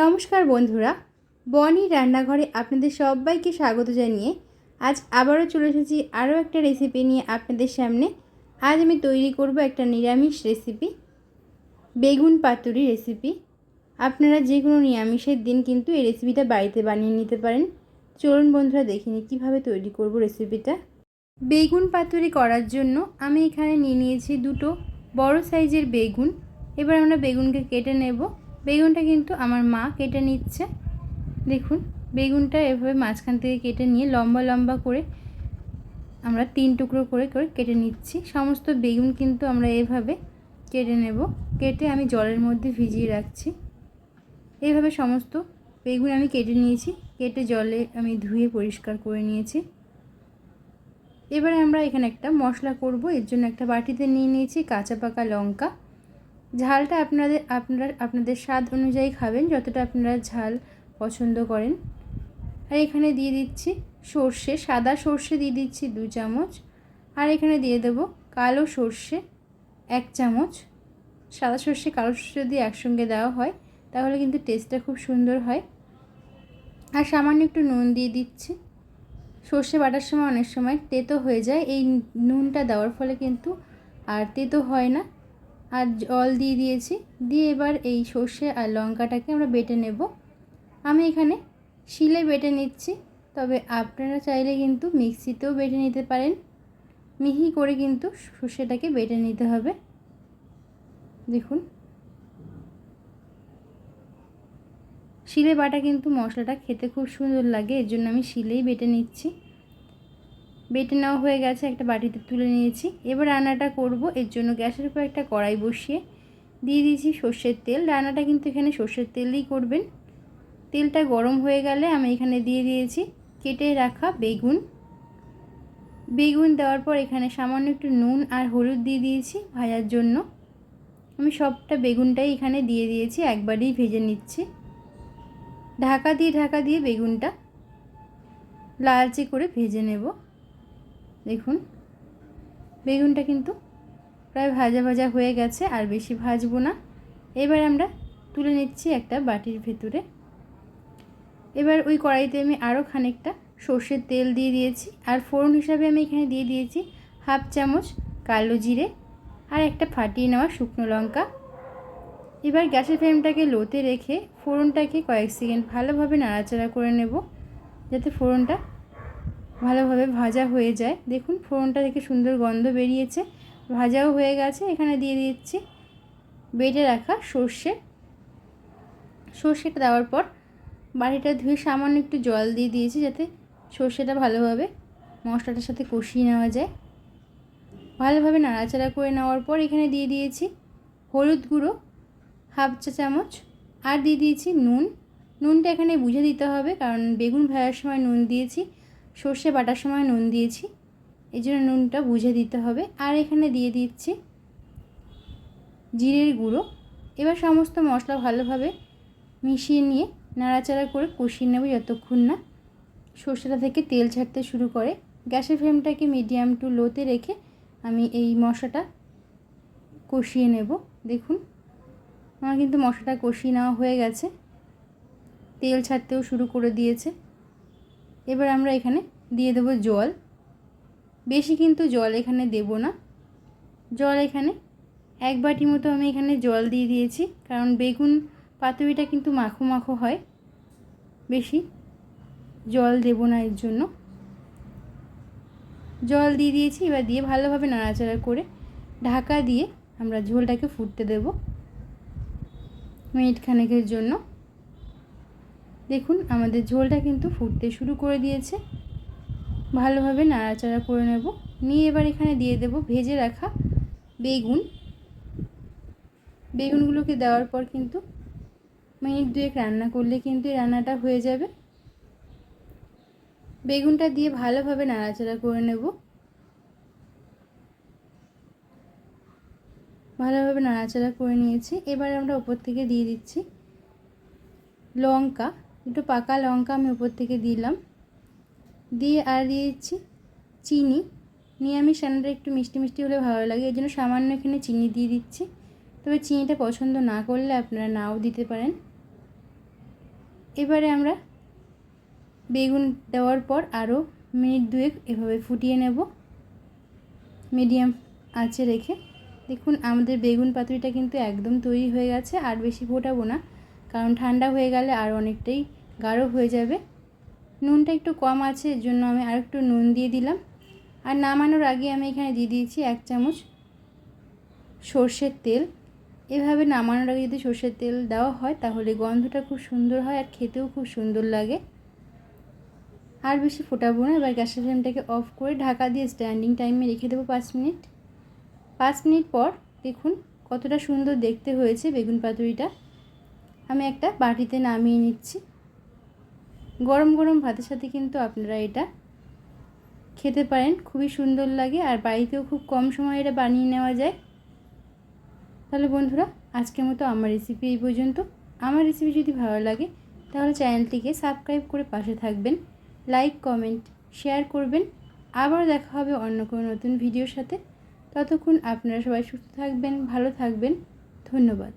নমস্কার বন্ধুরা, বনি রান্নাঘরে আপনাদের সবাইকে স্বাগত জানিয়ে আজ আবারও চলে এসেছি আরও একটা রেসিপি নিয়ে আপনাদের সামনে। আজ আমি তৈরি করব একটা নিরামিষ রেসিপি বেগুন পাতুরি রেসিপি আপনারা যে কোনো নিরামিষের দিন কিন্তু এই রেসিপিটা বাড়িতে বানিয়ে নিতে পারেন। চলুন বন্ধুরা, দেখে নিই কীভাবে তৈরি করব রেসিপিটা বেগুন পাতুরি করার জন্য আমি এখানে নিয়ে নিয়েছি দুটো বড় সাইজের বেগুন। এবার আমরা বেগুনকে কেটে নেব। বেগুনটা কিন্তু আমার মা কেটে নিচ্ছে। দেখুন, বেগুনটা এভাবে মাঝখান থেকে কেটে নিয়ে লম্বা লম্বা করে আমরা তিন টুকরো করে করে কেটে নিচ্ছি। সমস্ত বেগুন কিন্তু আমরা এভাবে কেটে নেব। কেটে আমি জলের মধ্যে ভিজিয়ে রাখছি। এইভাবে সমস্ত বেগুন আমি কেটে নিয়েছি। কেটে জলে আমি ধুয়ে পরিষ্কার করে নিয়েছি। এবারে আমরা এখানে একটা মশলা করব। এর জন্য একটা বাটিতে নিয়ে নিয়েছি কাঁচা পাকা লঙ্কা। ঝালটা আপনাদের, আপনারা, আপনাদের স্বাদ অনুযায়ী খাবেন যতটা আপনারা ঝাল পছন্দ করেন। আর এখানে দিয়ে দিচ্ছি সর্ষে, সাদা সর্ষে দিয়ে দিচ্ছি দু চামচ। আর এখানে দিয়ে দেব কালো সর্ষে এক চামচ। সাদা সর্ষে, কালো সর্ষে যদি একসঙ্গে দেওয়া হয়, তাহলে কিন্তু টেস্টটা খুব সুন্দর হয়। আর সামান্য একটু নুন দিয়ে দিচ্ছি। সর্ষে বাটার সময় অনেক সময় তেতো হয়ে যায়। এই নুনটা দেওয়ার ফলে কিন্তু আর তেতো হয় না। আর জল দিয়ে দিয়েছি। দিয়ে এবার এই সর্ষে আর লঙ্কাটাকে আমরা বেটে নেব। আমি এখানে শিলে বেটে নিচ্ছি, তবে আপনারা চাইলে কিন্তু মিক্সিতেও বেটে নিতে পারেন। মিহি করে কিন্তু সর্ষেটাকে বেটে নিতে হবে। দেখুন। শিলে বাটা কিন্তু মশলাটা খেতে খুব সুন্দর লাগে, এর জন্য আমি শিলেই বেটে নিচ্ছি। বেটে নেওয়া হয়ে গেছে, একটা বাটিতে তুলে নিয়েছি। এবার রান্নাটা করব। এর জন্য গ্যাসের উপর একটা কড়াই বসিয়ে দিয়ে দিয়েছি সর্ষের তেল। রান্নাটা কিন্তু এখানে সর্ষের তেলেই করবেন। তেলটা গরম হয়ে গেলে আমি এখানে দিয়ে দিয়েছি কেটে রাখা বেগুন। বেগুন দেওয়ার পর এখানে সামান্য একটু নুন আর হলুদ দিয়ে দিয়েছি ভাজার জন্য। আমি সবটা বেগুনটাই এখানে দিয়ে দিয়েছি, একবারেই ভেজে নিচ্ছি। ঢাকা দিয়ে ঢাকা দিয়ে বেগুনটা লালচে করে ভেজে নেব। দেখুন। বেগুনটা কিন্তু প্রায় ভাজা ভাজা হয়ে গেছে, আর বেশি ভাজবো না। এবার আমরা তুলে নিচ্ছি একটা বাটির ভেতরে। এবার ওই কড়াইতে আমি আরও খানিকটা সর্ষের তেল দিয়ে দিয়েছি, আর ফোড়ন হিসাবে আমি এখানে দিয়ে দিয়েছি হাফ চামচ কালো জিরে আর একটা ফাটিয়ে নেওয়া শুকনো লঙ্কা। এবার গ্যাসের ফ্লেমটাকে লোতে রেখে ফোড়নটাকে কয়েক সেকেন্ড ভালোভাবে নাড়াচাড়া করে নেব, যাতে ফোড়নটা ভালোভাবে ভাজা হয়ে যায়। দেখুন, ফোড়নটা থেকে সুন্দর গন্ধ বেরিয়েছে। ভাজাও হয়ে গেছে। এখানে দিয়ে দিচ্ছি বেটে রাখা সর্ষে। সর্ষেটা দেওয়ার পর বাড়িটা ধুয়ে সামান্য একটু জল দিয়ে দিয়েছি যাতে সর্ষেটা ভালোভাবে মশলাটার সাথে কষিয়ে নেওয়া যায়। ভালোভাবে নাড়াচাড়া করে নেওয়ার পর এখানে দিয়ে দিয়েছি হলুদ গুঁড়ো, হাফ চা চামচ, আর দিয়ে দিয়েছি নুন। নুনটা এখানে বুঝে দিতে হবে কারণ বেগুন ভাজার সময় নুন দিয়েছি। সর্ষে বাটার সময় নুন দিয়েছি। এই জন্য নুনটা বুঝে দিতে হবে। আর এখানে দিয়ে দিচ্ছি জিরের গুঁড়ো। এবার সমস্ত মশলা ভালোভাবে মিশিয়ে নিয়ে নাড়াচাড়া করে কষিয়ে নেব যতক্ষণ না সর্ষেটা থেকে তেল ছাড়তে শুরু করে। গ্যাসের ফ্লেমটাকে মিডিয়াম টু লোতে রেখে আমি এই মশলাটা কষিয়ে নেব। দেখুন, আমার কিন্তু মশলাটা কষিয়ে নেওয়া হয়ে গেছে। তেল ছাড়তেও শুরু করে দিয়েছে। এবার আমরা এখানে দিয়ে দেবো জল। বেশি কিন্তু জল এখানে দেব না। জল এখানে এক বাটি মতো আমি এখানে জল দিয়ে দিয়েছি, কারণ বেগুন পাতুরিটা কিন্তু মাখো মাখো হয়। বেশি জল দেব না এর জন্য। জল দিয়ে দিয়েছি, এবার দিয়ে ভালোভাবে নাড়াচাড়া করে ঢাকা দিয়ে আমরা ঝোলটাকে ফুটতে দেব। মিনিট খানেকের জন্য। দেখুন, আমাদের ঝোলটা কিন্তু ফুটতে শুরু করে দিয়েছে। ভালোভাবে নাড়াচাড়া করে নেব। নিয়ে এবার এখানে দিয়ে দেব ভেজে রাখা বেগুন। বেগুনগুলোকে দেওয়ার পর কিন্তু মিনিট দুয়েক রান্না করলে কিন্তু এই রান্নাটা হয়ে যাবে। বেগুনটা দিয়ে ভালোভাবে নাড়াচাড়া করে নেব। ভালোভাবে নাড়াচাড়া করে নিয়েছি। এবার আমরা ওপর থেকে দিয়ে দিচ্ছি লঙ্কা। একটু পাকা লঙ্কা আমি উপর থেকে দিলাম। দিয়ে আর দিয়ে দিচ্ছি চিনি। নিরামিষ রান্নাটা একটু মিষ্টি মিষ্টি হলে ভালো লাগে। এই জন্য সামান্য এখানে চিনি দিয়ে দিচ্ছি। তবে চিনিটা পছন্দ না করলে আপনারা নাও দিতে পারেন। এবারে আমরা বেগুন দেওয়ার পর আরও মিনিট দুয়েক এভাবে ফুটিয়ে নেব। মিডিয়াম আঁচে রেখে। দেখুন, আমাদের বেগুন পাতুরিটা কিন্তু একদম তৈরি হয়ে গেছে। আর বেশি ফোটাবো না। কারণ ঠান্ডা হয়ে গেলে আর অনেকটাই গাঢ় হয়ে যাবে। নুনটা একটু কম আছে এর জন্য আমি আর একটু নুন দিয়ে দিলাম। আর নামানোর আগে আমি এখানে দিয়ে দিয়েছি এক চামচ সর্ষের তেল। এভাবে নামানোর আগে যদি সর্ষের তেল দেওয়া হয়, তাহলে গন্ধটা খুব সুন্দর হয় আর খেতেও খুব সুন্দর লাগে। আর বেশি ফোটাবো না, এবার গ্যাসের ফ্লেমটাকে অফ করে ঢাকা দিয়ে স্ট্যান্ডিং টাইমে রেখে দেবো পাঁচ মিনিট। পাঁচ মিনিট পর দেখুন কতটা সুন্দর দেখতে হয়েছে বেগুন পাতুরিটা। আমি একটা বাটিতে নামিয়ে নিচ্ছি। গরম গরম ভাতের সাথে কিন্তু আপনারা এটা খেতে পারেন। খুবই সুন্দর লাগে আর বাড়িতেও খুব কম সময়ে এটা বানিয়ে নেওয়া যায়। তাহলে বন্ধুরা, আজকের মতো আমার রেসিপি এই পর্যন্ত। আমার রেসিপি যদি ভালো লাগে, তাহলে চ্যানেলটিকে সাবস্ক্রাইব করে পাশে থাকবেন। লাইক কমেন্ট শেয়ার করবেন। আবার দেখা হবে অন্য কোনো নতুন ভিডিওর সাথে। ততক্ষণ আপনারা সবাই সুস্থ থাকবেন, ভালো থাকবেন। ধন্যবাদ।